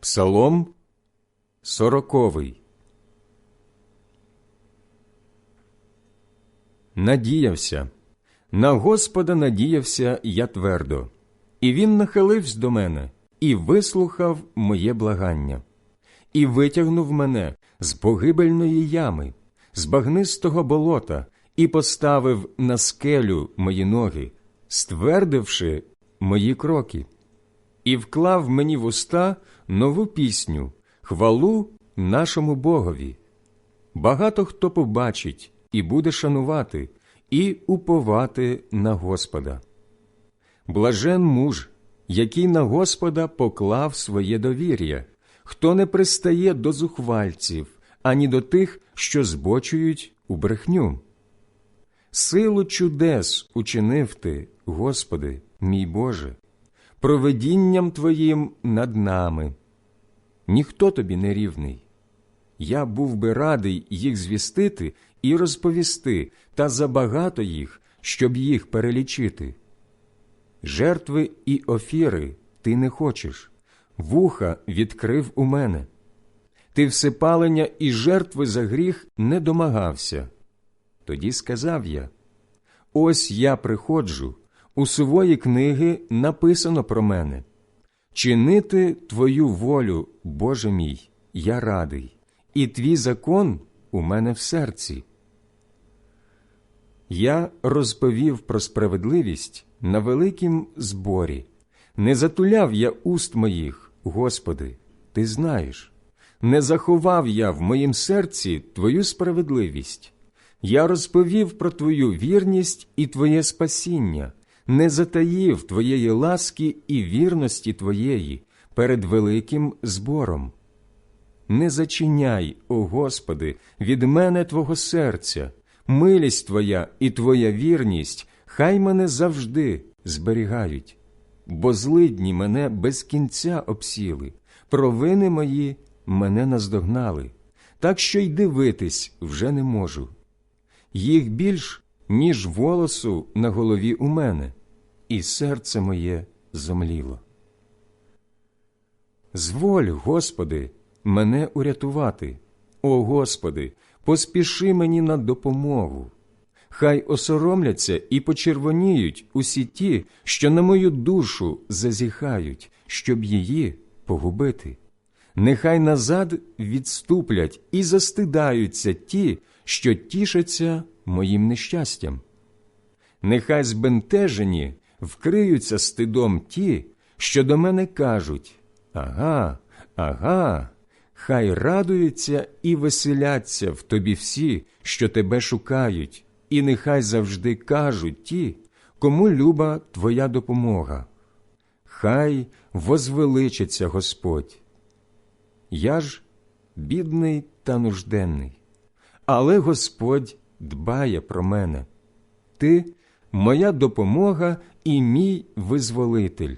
Псалом сороковий. Надіявся, на Господа надіявся я твердо, і він нахилився до мене і вислухав моє благання, і витягнув мене з погибельної ями, з багнистого болота, і поставив на скелю мої ноги, ствердивши мої кроки, і вклав мені в уста нову пісню, хвалу нашому Богові. Багато хто побачить і буде шанувати, і уповати на Господа. Блажен муж, який на Господа поклав своє довір'я, хто не пристає до зухвальців, ані до тих, що збочують у брехню. Силу чудес учинив ти, Господи, мій Боже, проведінням Твоїм над нами. Ніхто тобі не рівний. Я був би радий їх звістити і розповісти, та забагато їх, щоб їх перелічити. Жертви і офіри ти не хочеш, вуха відкрив у мене. Ти всепалення і жертви за гріх не домагався. Тоді сказав я: Ось я приходжу, у свої книги написано про мене. Чинити Твою волю, Боже мій, я радий, і твій закон у мене в серці. Я розповів про справедливість на великім зборі. Не затуляв я уст моїх, Господи, Ти знаєш, не заховав я в моїм серці Твою справедливість. Я розповів про Твою вірність і Твоє спасіння, не затаїв Твоєї ласки і вірності Твоєї перед великим збором. Не зачиняй, о Господи, від мене Твого серця, милість Твоя і Твоя вірність, хай мене завжди зберігають, бо злидні мене без кінця обсіли, провини мої мене наздогнали, так що й дивитись вже не можу. Їх більш, ніж волосу на голові у мене, і серце моє зомліло. Зволь, Господи, мене урятувати. О Господи, поспіши мені на допомогу. Хай осоромляться і почервоніють усі ті, що на мою душу зазіхають, щоб її погубити. Нехай назад відступлять і застидаються ті, що тішаться моїм нещастям. Нехай збентежені вкриються стидом ті, що до мене кажуть Ага, ага, хай радуються і веселяться в тобі всі, що тебе шукають, і нехай завжди кажуть ті, кому люба твоя допомога. Хай возвеличиться Господь. Я ж бідний та нужденний, але Господь дбає про мене. Ти моя допомога і мій визволитель.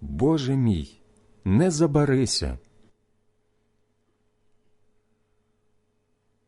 Боже мій, не забарися.